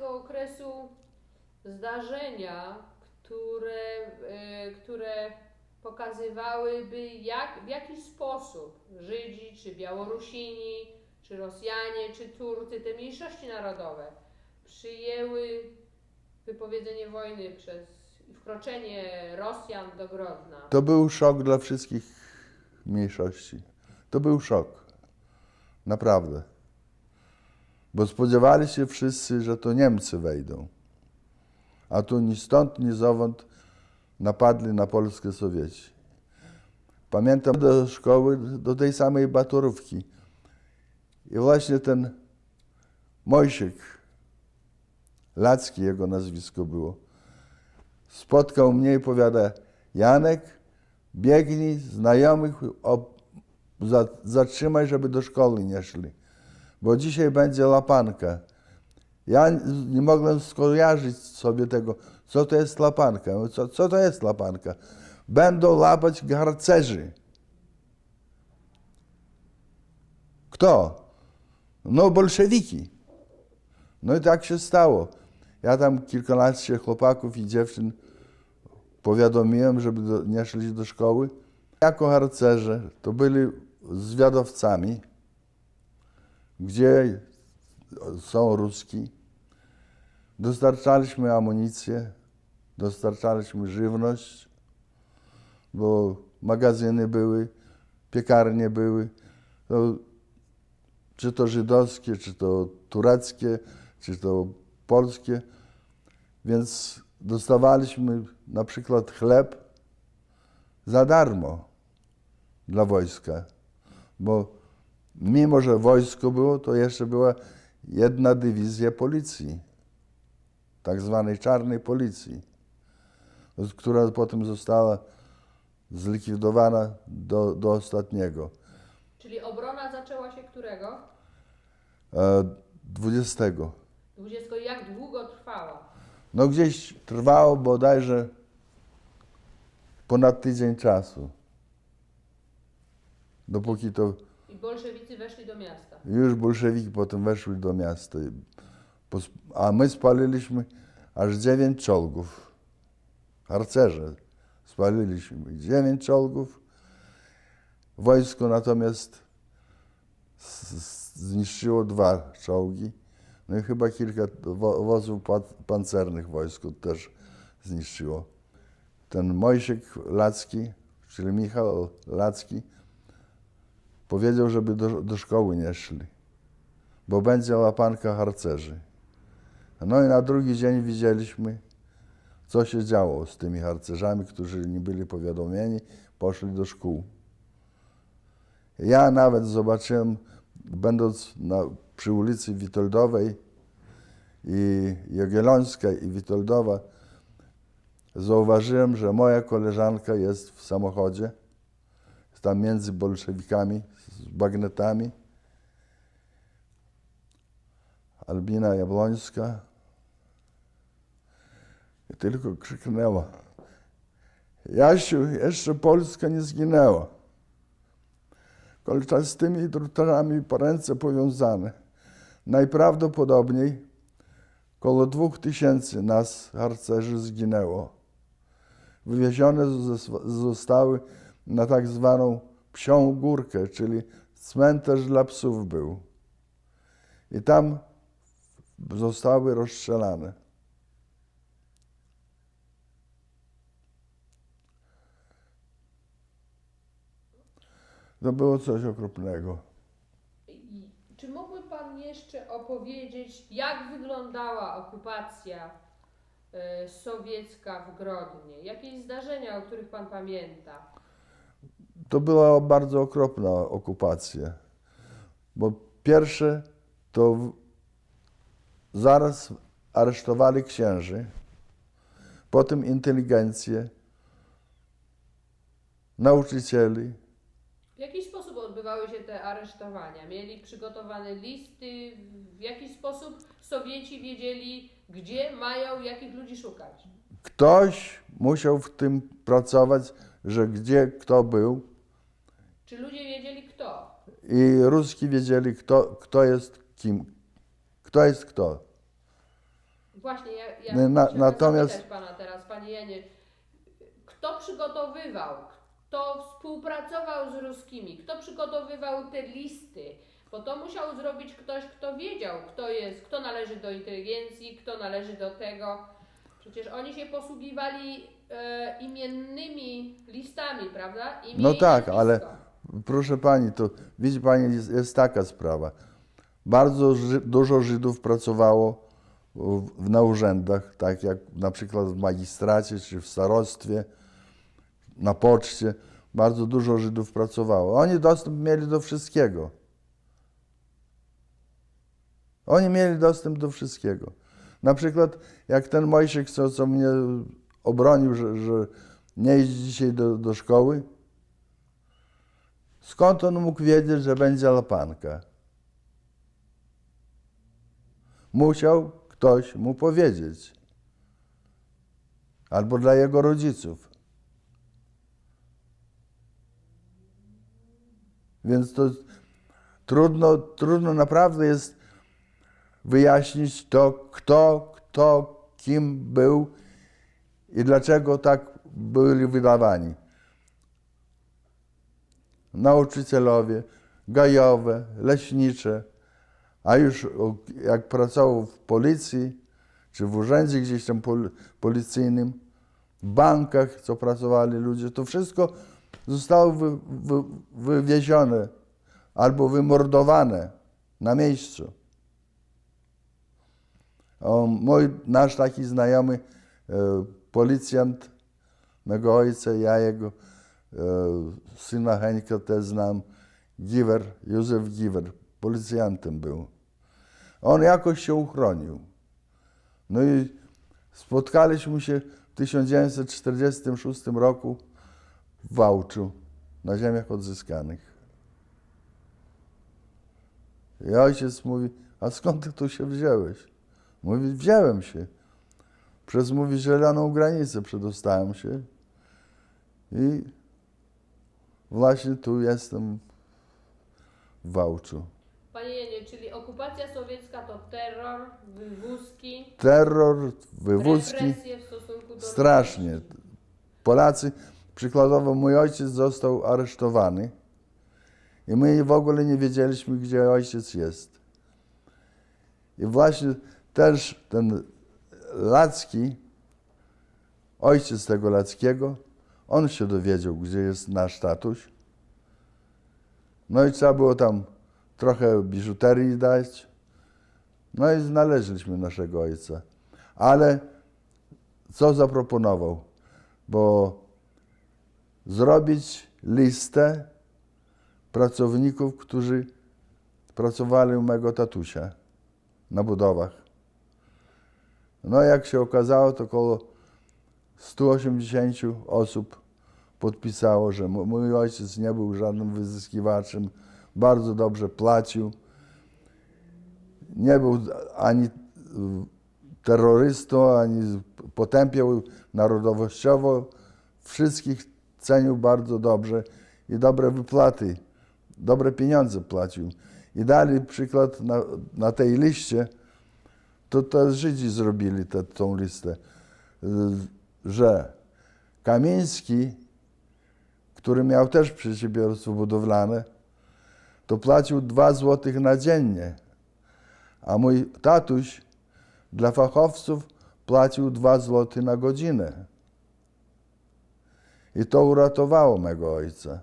tego okresu zdarzenia, które, e, które pokazywałyby, jak, w jaki sposób Żydzi, czy Białorusini, czy Rosjanie, czy Turcy, te mniejszości narodowe przyjęły wypowiedzenie wojny przez wkroczenie Rosjan do Grodna. To był szok dla wszystkich mniejszości. To był szok. Naprawdę. Bo spodziewali się wszyscy, że to Niemcy wejdą. A tu ni stąd, ni zowąd napadli na Polskę Sowieci. Pamiętam do szkoły, do tej samej Baturówki. I właśnie ten Mojsiek, Lacki jego nazwisko było, spotkał mnie i powiada, Janek, biegnij, znajomych zatrzymaj, żeby do szkoły nie szli, bo dzisiaj będzie lapanka. Ja nie mogłem skojarzyć sobie tego, co to jest lapanka. Co, co to jest lapanka? Będą łapać harcerzy. Kto? No bolszewiki. No i tak się stało. Ja tam kilkanaście chłopaków i dziewczyn powiadomiłem, żeby do, nie szli do szkoły. Jako harcerze to byli zwiadowcami, gdzie są Ruski. Dostarczaliśmy amunicję, dostarczaliśmy żywność, bo magazyny były, piekarnie były. To, czy to żydowskie, czy to tureckie, czy to polskie. Więc dostawaliśmy na przykład chleb za darmo dla wojska, bo mimo, że wojsko było, to jeszcze była jedna dywizja policji, tak zwanej czarnej policji, która potem została zlikwidowana do, do ostatniego. Czyli obrona zaczęła się którego? E, 20. 20. Jak długo trwała? No gdzieś trwało bodajże ponad tydzień czasu. Dopóki to I bolszewicy weszli do miasta. już bolszewiki potem weszli do miasta. A my spaliliśmy aż dziewięć czołgów. Harcerze spaliliśmy dziewięć czołgów. Wojsko natomiast zniszczyło dwa czołgi. No i chyba kilka wo- wozów pa- pancernych wojsko też zniszczyło. Ten Mojsiek Lacki, czyli Michał Lacki, powiedział, żeby do, do szkoły nie szli, bo będzie łapanka harcerzy. No i na drugi dzień widzieliśmy, co się działo z tymi harcerzami, którzy nie byli powiadomieni, poszli do szkół. Ja nawet zobaczyłem, będąc na, przy ulicy Witoldowej i Jagiellońska i Witoldowa, zauważyłem, że moja koleżanka jest w samochodzie, jest tam między bolszewikami, bagnetami. Albina Jabłońska i tylko krzyknęła Jasiu, jeszcze Polska nie zginęła. Kolczastymi drutami po ręce powiązane. Najprawdopodobniej około dwóch tysięcy nas, harcerzy, zginęło. Wywiezione zos- zostały na tak zwaną psią górkę, czyli cmentarz dla psów był. I tam zostały rozstrzelane. To było coś okropnego. Czy mógłby Pan jeszcze opowiedzieć, jak wyglądała okupacja e, sowiecka w Grodnie? Jakieś zdarzenia, o których Pan pamięta? To była bardzo okropna okupacja, bo pierwsze to zaraz aresztowali księży, potem inteligencję, nauczycieli. W jaki sposób odbywały się te aresztowania? Mieli przygotowane listy? W jaki sposób Sowieci wiedzieli, gdzie mają jakich ludzi szukać? Ktoś musiał w tym pracować, że gdzie kto był Czy ludzie wiedzieli kto? i Ruski wiedzieli, kto, kto jest kim, kto jest kto. Właśnie, ja, ja na- natomiast- pana teraz, panie Janie, kto przygotowywał, kto współpracował z ruskimi, kto przygotowywał te listy, bo to musiał zrobić ktoś, kto wiedział, kto jest, kto należy do inteligencji, kto należy do tego. Przecież oni się posługiwali e, imiennymi listami, prawda? Imię No i tak, nazwisko. ale proszę pani, to widzi pani, jest, jest taka sprawa. Bardzo Ży, dużo Żydów pracowało w, na urzędach, tak jak na przykład w magistracie czy w starostwie, na poczcie. Bardzo dużo Żydów pracowało. Oni dostęp mieli do wszystkiego. Oni mieli dostęp do wszystkiego. Na przykład jak ten Mojsiek, co, co mnie obronił, że, że nie idź dzisiaj do, do szkoły, skąd on mógł wiedzieć, że będzie lapanka? Musiał ktoś mu powiedzieć. Albo dla jego rodziców. Więc to trudno, trudno naprawdę jest wyjaśnić to, kto, kto, kim był i dlaczego tak byli wydawani. Nauczycielowie, gajowe, leśnicze, a już jak pracował w policji, czy w urzędzie gdzieś tam pol, policyjnym, w bankach, co pracowali ludzie, to wszystko zostało wy, wy, wywiezione albo wymordowane na miejscu. O, mój, nasz taki znajomy policjant mego ojca, ja jego e, syna Henka też znam, Giwer, Józef Giwer, policjantem był. On jakoś się uchronił. No i spotkaliśmy się w 1946 roku w Wałczu, na ziemiach odzyskanych. I ojciec mówi, a skąd ty tu się wziąłeś? Mówi, wziąłem się. Przez, mówi, zieloną granicę przedostałem się i właśnie tu jestem w Wałczu. Panie Janie, czyli okupacja sowiecka to terror, wywózki, Terror, wywózki, w stosunku do strasznie. Polacy, przykładowo mój ojciec został aresztowany i my w ogóle nie wiedzieliśmy, gdzie ojciec jest. I właśnie też ten Lacki, ojciec tego Lackiego, on się dowiedział, gdzie jest nasz tatuś. No i trzeba było tam trochę biżuterii dać. No i znaleźliśmy naszego ojca. Ale co zaproponował? Bo zrobić listę pracowników, którzy pracowali u mego tatusia na budowach. No jak się okazało, to około 180 osób podpisało, że mój ojciec nie był żadnym wyzyskiwaczem, bardzo dobrze płacił, nie był ani terrorystą, ani potępiał narodowościowo. Wszystkich cenił bardzo dobrze i dobre wypłaty, dobre pieniądze płacił. I dali przykład na, na tej liście, to, to Żydzi zrobili tę tą listę, y, że Kamiński, który miał też przedsiębiorstwo budowlane, to płacił 2 zł na dziennie, a mój tatuś dla fachowców płacił 2 zł na godzinę. I to uratowało mego ojca.